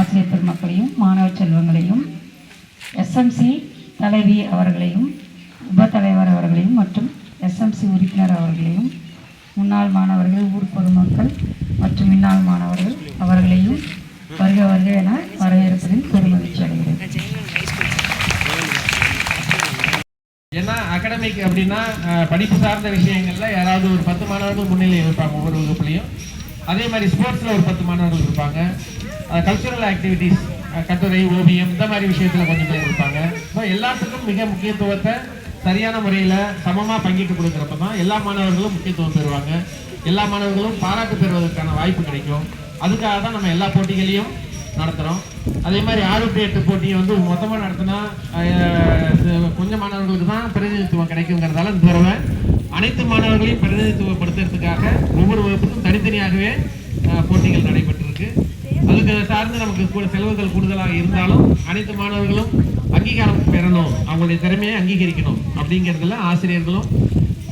ஆசிரியர் பெருமக்களையும் மாணவ செல்வங்களையும் எஸ்எம்சி தலைவி அவர்களையும் உப தலைவர் அவர்களையும் மற்றும் எஸ்எம்சி உறுப்பினர் அவர்களையும் முன்னாள் மாணவர்கள் ஊர் பொதுமக்கள் மற்றும் முன்னாள் மாணவர்கள் அவர்களையும் வருக வருக என வரவேற்பதில் பெருமகிழ்ச்சி அடைகிறேன். ஏன்னா அகாடமிக் அப்படின்னா படிப்பு சார்ந்த விஷயங்கள்ல யாராவது ஒரு பத்து மாணவர்கள் முன்னிலை இருப்பாங்க ஒவ்வொரு வகுப்புலையும். அதே மாதிரி ஸ்போர்ட்ஸ்ல ஒரு பத்து மாணவர்கள் இருப்பாங்க. கல்ச்சுரல் ஆக்டிவிட்டீஸ் கட்டுரை ஓவியம் இந்த மாதிரி விஷயத்துல கொஞ்சம் பேர் இருப்பாங்க. ஸோ எல்லாத்துக்கும் மிக முக்கியத்துவத்தை சரியான முறையில் சமமாக பங்கிட்டு கொடுக்குறப்ப தான் எல்லா மாணவர்களும் முக்கியத்துவம் பெறுவாங்க. எல்லா மாணவர்களும் பாராட்டு பெறுவதற்கான வாய்ப்பு கிடைக்கும். அதுக்காக தான் நம்ம எல்லா போட்டிகளையும் நடத்துகிறோம் அதே மாதிரி ஆறு எட்டு போட்டியை வந்து மொத்தமாக நடத்தினா கொஞ்சம் மாணவர்களுக்கு தான் பிரதிநிதித்துவம் கிடைக்குங்கிறதால இந்த தடவை அனைத்து மாணவர்களையும் பிரதிநிதித்துவப்படுத்துறதுக்காக ஒவ்வொரு வகுப்புக்கும் தனித்தனியாகவே போட்டிகள் நடைபெற்றிருக்கு. அதுக்கு சார்ந்து நமக்கு கூட செலவுகள் கூடுதலாக இருந்தாலும் அனைத்து மாணவர்களும் அங்கீகாரம் பெறணும். அவங்களுடைய திறமையை அங்கீகரிக்கணும் அப்படிங்கிறதுல ஆசிரியர்களும்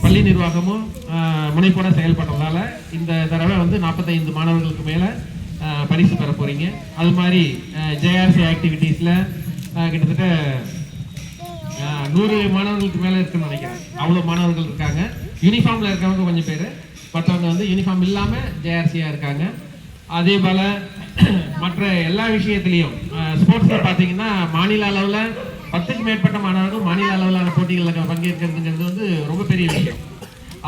பள்ளி நிர்வாகமும் முனைப்போட செயல்படுறதால இந்த தடவை வந்து நாற்பத்தைந்து மாணவர்களுக்கு மேலே பரிசு பெற போகிறீங்க அது மாதிரி ஜேஆர்சி ஆக்டிவிட்டீஸில் கிட்டத்தட்ட நூறு மாணவர்களுக்கு மேலே இருக்குன்னு நினைக்கிறேன். அவ்வளோ மாணவர்கள் இருக்காங்க. யூனிஃபார்மில் இருக்கிறவங்க கொஞ்சம் பேர். மற்றவங்க வந்து யூனிஃபார்ம் இல்லாமல் ஜேஆர்சியாக இருக்காங்க. அதே போல் மற்ற எல்லா விஷயத்துலையும் ஸ்போர்ட்ஸில் பார்த்தீங்கன்னா மாநில அளவில் பத்துக்கு மேற்பட்ட மாணவர்கள் மாநில அளவிலான போட்டிகளில் பங்கேற்கிறதுங்கிறது வந்து ரொம்ப பெரிய விஷயம்.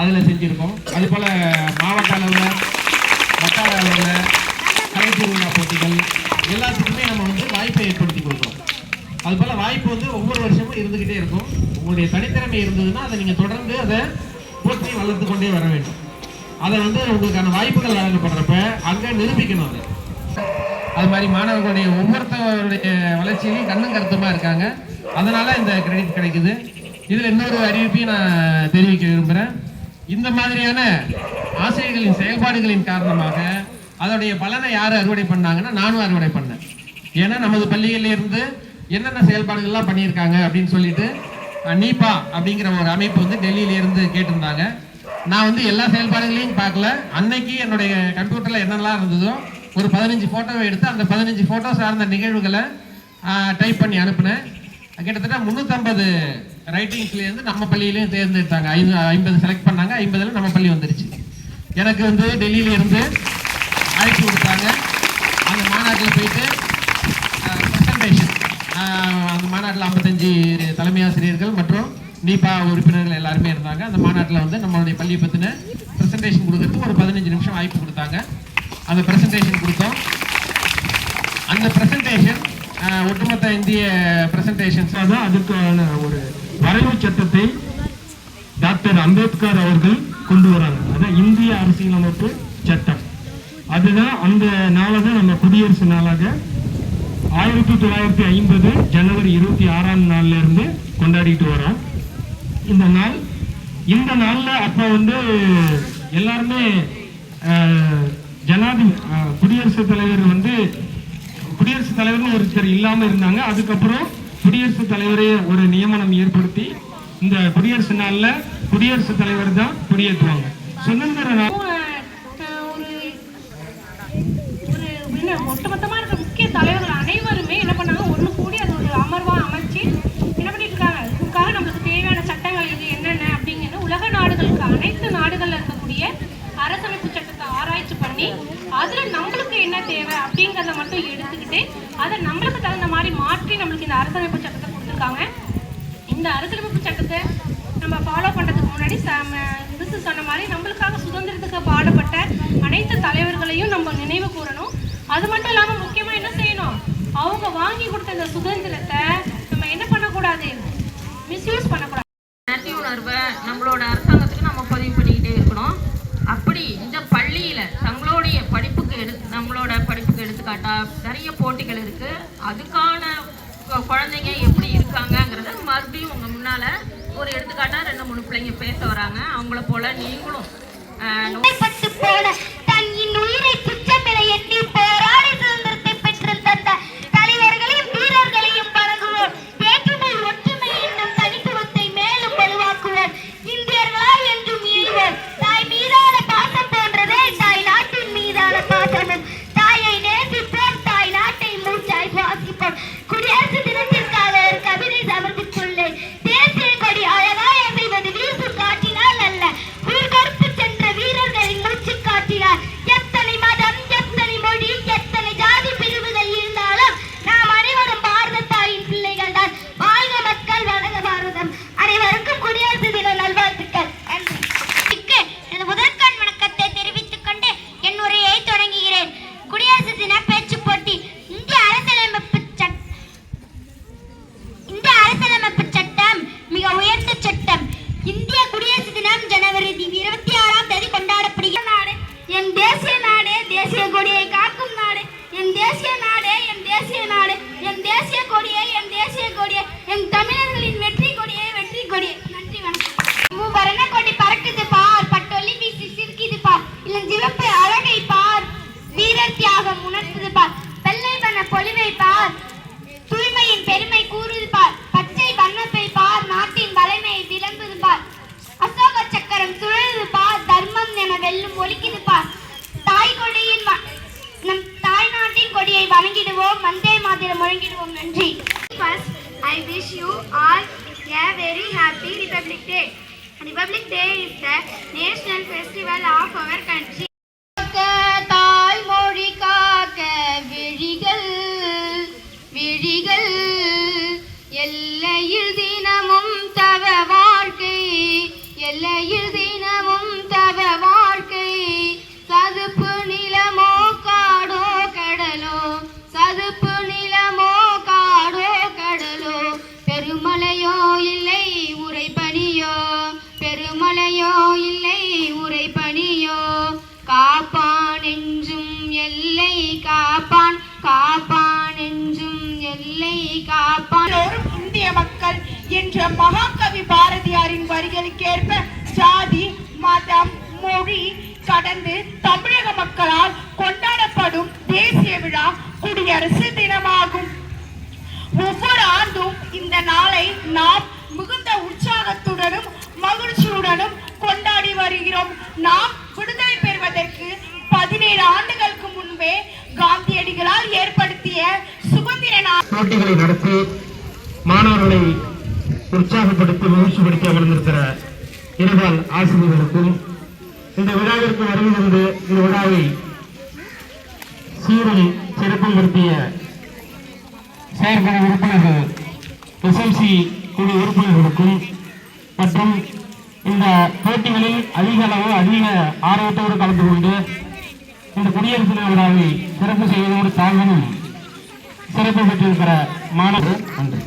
அதில் செஞ்சுருக்கோம். அது போல் மாவட்ட அளவில் வட்டார அளவில் கலை திருவிழா போட்டிகள் எல்லாத்துக்குமே நம்ம வந்து வாய்ப்பை ஏற்படுத்தி கொடுக்குறோம் அது போல் வாய்ப்பு வந்து ஒவ்வொரு வருஷமும் இருந்துக்கிட்டே இருக்கும். உங்களுடைய தனித்திறமை இருந்ததுன்னா அதை நீங்கள் தொடர்ந்து அதை போற்றி வளர்த்து கொண்டே வர வேண்டும். அதை வந்து உங்களுக்கான வாய்ப்புகள் வழங்கப்படுறப்ப அங்கே நிரூபிக்கணும் அது. அது மாதிரி மாணவர்களுடைய ஒவ்வொருத்தருடைய வளர்ச்சியிலையும் கண்ணும் கருத்துமா இருக்காங்க. அதனால இந்த கிரெடிட் கிடைக்குது. இதுல இன்னொரு அறிவிப்பையும் நான் தெரிவிக்க விரும்புகிறேன் இந்த மாதிரியான ஆசிரியர்களின் செயல்பாடுகளின் காரணமாக அதோடைய பலனை யார் அறுவடை பண்ணாங்கன்னா நானும் அறுவடை பண்ணேன். ஏன்னா நமது பள்ளிகளிலிருந்து என்னென்ன செயல்பாடுகள்லாம் பண்ணியிருக்காங்க அப்படின்னு சொல்லிட்டு நீப்பா நீபா அப்படிங்கிற ஒரு அமைப்பு வந்து டெல்லியிலேருந்து கேட்டிருந்தாங்க. நான் வந்து எல்லா செயல்பாடுகளையும் பார்க்கல. அன்னைக்கு என்னுடைய கம்ப்யூட்டரில் என்னெல்லாம் இருந்ததோ ஒரு பதினஞ்சு ஃபோட்டோவை எடுத்து அந்த பதினஞ்சு ஃபோட்டோ சார்ந்த நிகழ்வுகளை டைப் பண்ணி அனுப்புனேன். கிட்டத்தட்ட முந்நூற்றம்பது ரைட்டிங்ஸ்லேருந்து நம்ம பள்ளியிலையும் தேர்ந்தெடுத்தாங்க. ஐந்து ஐம்பது செலக்ட் பண்ணாங்க. ஐம்பதில் நம்ம பள்ளி வந்துருச்சு. எனக்கு வந்து டெல்லியிலேருந்து அழைச்சி கொடுத்தாங்க. அந்த மாநாட்டில் போயிட்டு ப்ரெசன்டேஷன் அந்த மாநாட்டில் ஐம்பத்தஞ்சு தலைமை ஆசிரியர்கள் மற்றும் நீபா உறுப்பினர்கள் எல்லாருமே இருந்தாங்க. அந்த மாநாட்டில் வந்து நம்மளுடைய பள்ளியை பற்றின ப்ரெசன்டேஷன் கொடுக்கறதுக்கு ஒரு பதினஞ்சு நிமிஷம் வாய்ப்பு கொடுத்தாங்க. அந்த ப்ரெசன்டேஷன் கொடுத்தோம். அந்த ப்ரெசன்டேஷன் ஒட்டுமொத்த இந்திய ப்ரெசன்டேஷன்ஸ் அதான் அதுக்கான ஒரு வரைவு சட்டத்தை டாக்டர் அம்பேத்கர் அவர்கள் கொண்டு வராங்க. அதான் இந்திய அரசியலமைப்பு சட்டம். அதுதான் அந்த நாளை தான் நம்ம குடியரசு நாளாக ஆயிரத்தி தொள்ளாயிரத்தி ஐம்பது ஜனவரி இருபத்தி ஆறாம் நாள்ல இருந்து கொண்டாடிட்டு வரோம் இந்த நாள் இந்த நாள்ல அப்ப வந்து எல்லாருமே ஜனாதி அஹ், குடியரசுத் தலைவர் வந்து குடியரசுத் தலைவர்னு ஒருத்தர் இல்லாம இருந்தாங்க. அதுக்கப்புறம் குடியரசுத் தலைவரே ஒரு நியமனம் ஏற்படுத்தி இந்த குடியரசு நாள்ல குடியரசுத் தலைவர் தான் குடியேற்றுவாங்க. சுதந்திர நாள் அஹ் ஒரு ஒரு என்ன ஒட்டுமொத்தமா இருக்க முக்கிய தலைவர்கள் அனைவருமே என்ன பண்ணாங்க ஒண்ணு கூடி அது ஒரு அமர்வா அமைச்சு என்ன பண்ணிட்டு இருக்காங்க இதுக்காக நம்மளுக்கு தேவையான சட்டங்கள் இது என்னென்ன அப்படிங்கிறது உலக நாடுகளுக்கு அனைத்து நாடுகள்ல இருக்கக்கூடிய அரசமைப்பு சட்டத்தை ஆராய்ச்சி பண்ணி அதுல நம்மளுக்கு என்ன தேவை அப்படிங்கிறத மட்டும் எடுத்துக்கிட்டு அதை நம்மளுக்கு தகுந்த மாதிரி மாற்றி நம்மளுக்கு இந்த அரசமைப்பு சட்டத்தை கொடுத்துருக்காங்க. இந்த அரசியலமைப்பு சட்டத்தை நம்ம ஃபாலோ பண்ணுறதுக்கு முன்னாடி மிஸ் சொன்ன மாதிரி நம்மளுக்காக சுதந்திரத்துக்கு பாடுபட்ட அனைத்து தலைவர்களையும் நம்ம நினைவு கூறணும். அது மட்டும் இல்லாமல் முக்கியமாக என்ன செய்யணும்? அவங்க வாங்கி கொடுத்த இந்த சுதந்திரத்தை நம்ம என்ன பண்ணக்கூடாது? மிஸ்யூஸ் பண்ணக்கூடாது. நன்றி உணர்வை நம்மளோட அரசாங்கத்துக்கு நம்ம பதிவு பண்ணிக்கிட்டே இருக்கணும். அப்படி எடுத்துக்காட்டாக நிறைய போட்டிகள் இருக்கு. அதுக்கான கு- குழந்தைங்க எப்படி இருக்காங்கங்கிறத மறுபடியும் உங்க முன்னால ஒரு எடுத்துக்காட்டாக ரெண்டு மூணு பிள்ளைங்க பேச வராங்க. அவங்கள போல நீங்களும் பட்டு தன் இன்னுயிரை கொடியை காக்கும் நாடு என் தேசிய நாடே என் தேசிய நாடு என் தேசிய கொடியே என் தேசிய கொடியே என் தமிழர் very happy Republic Day. Republic Day is the national festival of our country. காப்பான் இந்திய மக்கள் என்ற மகாகவி பாரதியாரின் வரிகளுக்கேற்ப ஜாதி மதம் மொழி கடந்து தமிழக மக்களால் கொண்டாடப்படும் தேசிய விழா குடியரசு தினமாகும். ஒவ்வொரு ஆண்டும் இந்த நாளை நாம் மிகுந்த உற்சாகத்துடனும் மகிழ்ச்சியுடனும் கொண்டாடி வருகிறோம். நாம் விடுதலை பெறுவதற்கு பதினேழு ஆண்டுகளுக்கு முன்பே காந்தியடிகளால் ஏற்படுத்திய சுதந்திர நாள். போட்டிகளை நடத்தி மாணவர்களை உற்சாகப்படுத்தி மகிழ்ச்சிப்படுத்தி அமர்ந்திருக்கிற இருபால் ஆசிரியர்களுக்கும் இந்த விழாவிற்கு வருகை இந்த விழாவை சீரும் சிறப்பும் நடத்திய செயற்குழு உறுப்பினர்கள் எஸ்எம்சி குழு உறுப்பினர்களுக்கும் மற்றும் இந்த போட்டிகளில் அதிக அளவு அதிக ஆர்வத்தோடு கலந்து கொண்டு இந்த குடியரசு தின விழாவை சிறப்பு செய்வதோடு தாங்களும் சிறப்பு பெற்றிருக்கிற மாணவர் நன்றி.